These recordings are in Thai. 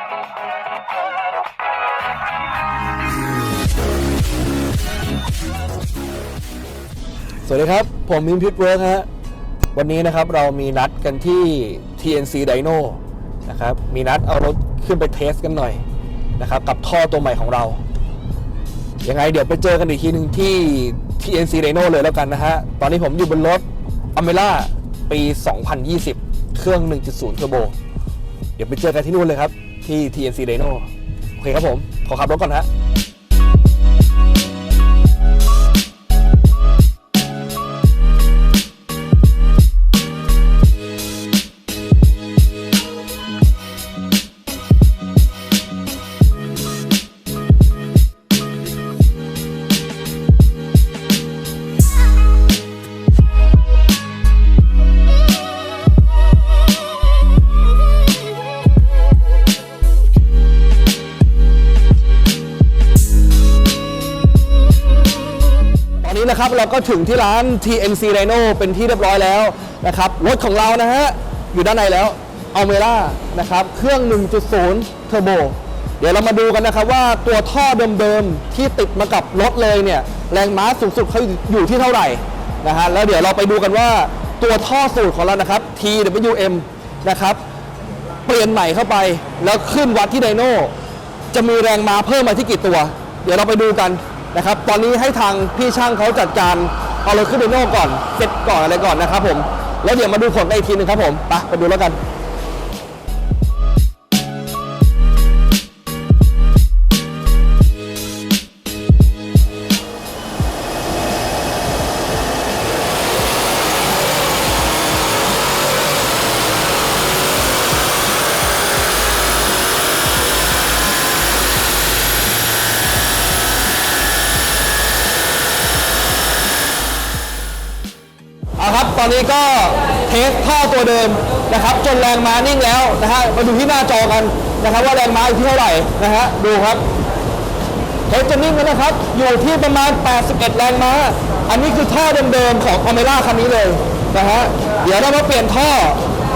สวัสดีครับ ผมมิมพิทเวิร์กฮะ วันนี้นะครับเรามีนัดกันที่ TNC Dyno นะครับ มีนัดเอารถขึ้นไปเทสกันหน่อยนะครับ กับท่อตัวใหม่ของเรา ยังไงเดี๋ยวไปเจอกันอีกทีหนึ่งที่ TNC Dyno เลยแล้วกันนะฮะ ตอนนี้ผมอยู่บนรถ a m e l a ปี 2020 เครื่อง 1.0 เทอร์โบ เดี๋ยวไปเจอกันที่นู่นเลยครับ ที่ TNC Dyno โอเคครับผม ขอขับรถก่อนฮะ นะครับเราก็ถึงที่ร้าน TNC Rhino เป็นที่เรียบร้อยแล้วนะครับรถของเรานะฮะอยู่ด้านในแล้วเอาเมล่านะครับเครื่อง 1.0 เทอร์โบ เดี๋ยวเรามาดูกันนะครับว่าตัวท่อเดิมๆที่ติดมากับรถเลยเนี่ยแรงม้าสูงสุดเขาอยู่ที่เท่าไหร่นะฮะแล้วเดี๋ยวเราไปดูกันว่าตัวท่อสูตรของเรานะครับ TWM นะครับเปลี่ยนใหม่เข้าไป แล้วขึ้นวัดที่ไดโนจะมีแรงม้าเพิ่มมาที่กี่ตัว เดี๋ยวเราไปดูกัน นะครับ ตอนนี้ให้ทางพี่ช่างเขาจัดการเอารถขึ้นไปโน่ก่อนเสร็จก่อนอะไรก่อนนะครับผม แล้วเดี๋ยวมาดูผลกันอีกทีหนึงครับผม ไปไปดูแล้วกัน เอาครับ ตอนนี้ก็เทสท่อตัวเดิมนะครับ จนแรงม้านิ่งแล้วนะฮะ มาดูที่หน้าจอกันนะครับว่าแรงม้าอยู่ที่เท่าไหร่นะฮะ ดูครับเทสจะนิ่งแล้วนะครับ อยู่ที่ประมาณ 81 แรงม้า อันนี้คือท่อเดิมๆของอเมร่าคันนี้เลยนะฮะ เดี๋ยวเรามาเปลี่ยนท่อ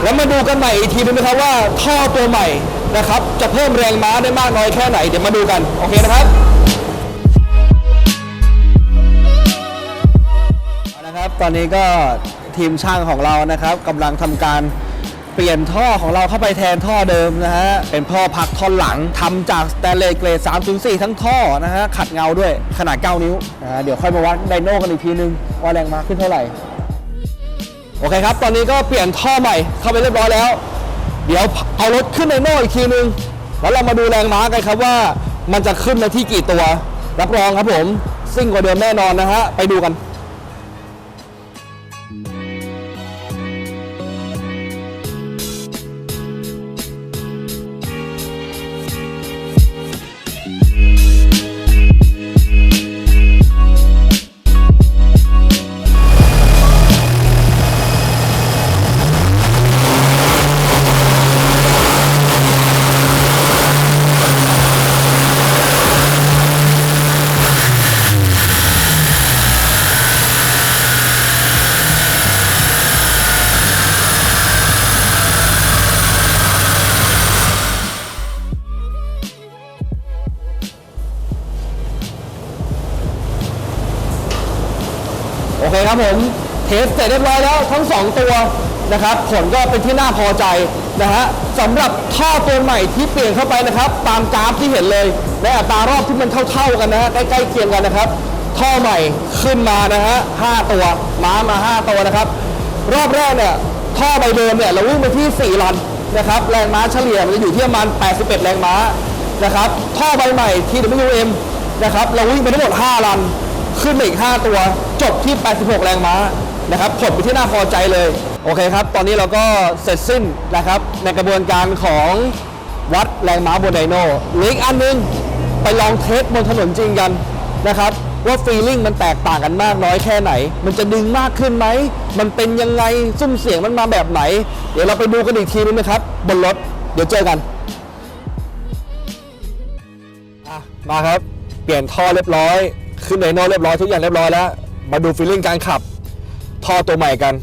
แล้วมาดูกันใหม่อีกทีนึงนะครับว่าท่อตัวใหม่นะครับ จะเพิ่มแรงม้าได้มากน้อยแค่ไหน เดี๋ยวมาดูกัน โอเคนะครับ ตอนนี้ก็ทีมช่างของเรานะครับกำลังทำการเปลี่ยนท่อของเราเข้าไปแทนท่อเดิมนะฮะ เป็นท่อพักท่อนหลังทำจากสแตนเลสเกรด 304 ทั้งท่อนะฮะ ขัดเงาด้วยขนาด 9 นิ้วนะฮะเดี๋ยวค่อยมาวัดไดโน่กันอีกทีนึง ว่าแรงม้าขึ้นเท่าไหร่ โอเคครับ ตอนนี้ก็เปลี่ยนท่อใหม่เข้าไปเรียบร้อยแล้ว เดี๋ยวเอารถขึ้นไดโน่อีกทีนึง แล้วเรามาดูแรงม้ากันครับว่ามันจะขึ้นมาที่กี่ตัว รับรองครับผมซิ่งกว่าเดิมแน่นอนนะฮะ ไปดูกัน คครับผมเทสเสร็จเรียบร้อยแล้วทั้ง 2 ตัวนะครับผลก็เป็นที่น่าพอใจนะฮะสำหรับท่อตัวใหม่ที่เปลี่ยนเข้าไปนะครับ ตามกราฟที่เห็นเลยในอัตรารอบที่มันเท่าๆกันนะฮะใกล้ๆเคียงกันนะครับ ท่อใหม่ขึ้นมานะฮะห้าตัวม้ามา 5 ตัวนะครับ รอบแรกเนี่ยท่อใบเดิมเนี่ยเราวิ่งไปที่ 4 ลันนะครับแรงม้าเฉลี่ยมันจะอยู่ที่ประมาณ 81 แรงม้านะครับท่อใบใหม่ TWM นะครับเราวิ่งไปทั้งหมด 5 ลัน ขึ้นมาอีก 5 ตัว จบที่ 86 แรงม้านะครับผลเป็นที่น่าพอใจเลย โอเคครับ ตอนนี้เราก็เสร็จสิ้นนะครับ ในกระบวนการของวัดแรงม้าบนไดโน่เหลืออีกอันนึง ไปลองเทสบนถนนจริงกันนะครับว่าฟีลิ่งมันแตกต่างกันมากน้อยแค่ไหน มันจะดึงมากขึ้นไหม มันเป็นยังไงซุ้มเสียงมันมาแบบไหน เดี๋ยวเราไปดูกันอีกทีนึงนะครับ บนรถ เดี๋ยวเจอกันมาครับ เปลี่ยนท่อเรียบร้อย ขึ้นไดโน่เรียบร้อยทุกอย่างเรียบร้อยแล้ว มาดูฟีลลิ่งการขับท่อตัวใหม่กัน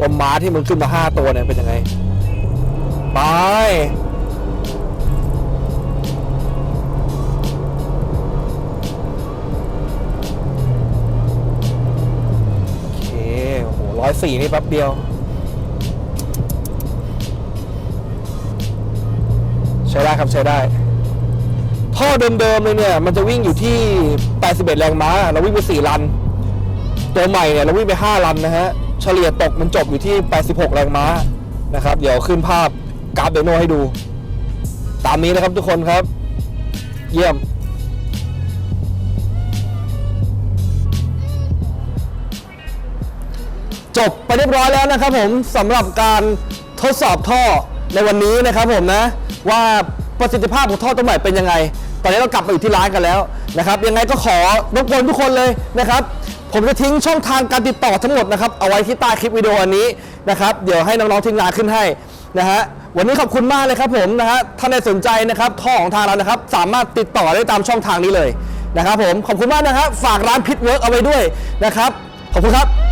ว่าม้าที่มันขึ้นมา5ตัวเนี่ยเป็นยังไง ไป โอเค โอ้โหร้อยสี่นี่แป๊บเดียว ใช้ได้ครับ ใช้ได้ ท่อเดิมๆเลยเนี่ย มันจะวิ่งอยู่ที่ 81 แรงม้า เราวิ่งไป 4 ลัน ตัวใหม่เนี่ยเราวิ่งไป 5 ลันนะฮะ เฉลี่ยตกมันจบอยู่ที่ 86 แรงม้านะครับ เดี๋ยวขึ้นภาพกราฟเดโนให้ดู ตามนี้นะครับทุกคนครับ เยี่ยมจบไปเรียบร้อยแล้วนะครับผมสำหรับการทดสอบท่อในวันนี้นะครับผมนะ ว่าประสิทธิภาพของท่อตัวใหม่เป็นยังไง ตอนนี้เรากลับมาอยู่ที่ร้านกันแล้วนะครับยังไงก็ขอรบกวนทุกคนเลยนะครับ ผมจะทิ้งช่องทางการติดต่อทั้งหมดนะครับเอาไว้ที่ใต้คลิปวิดีโออันนี้นะครับเดี๋ยวให้น้องๆทีมงานขึ้นให้นะฮะวันนี้ขอบคุณมากเลยครับผมนะฮะท่านใดสนใจนะครับท่อของทางเรานะครับ สามารถติดต่อได้ตามช่องทางนี้เลยนะครับผมขอบคุณมากนะครับฝากร้านพิทเวิร์กเอาไว้ด้วยนะครับขอบคุณครับ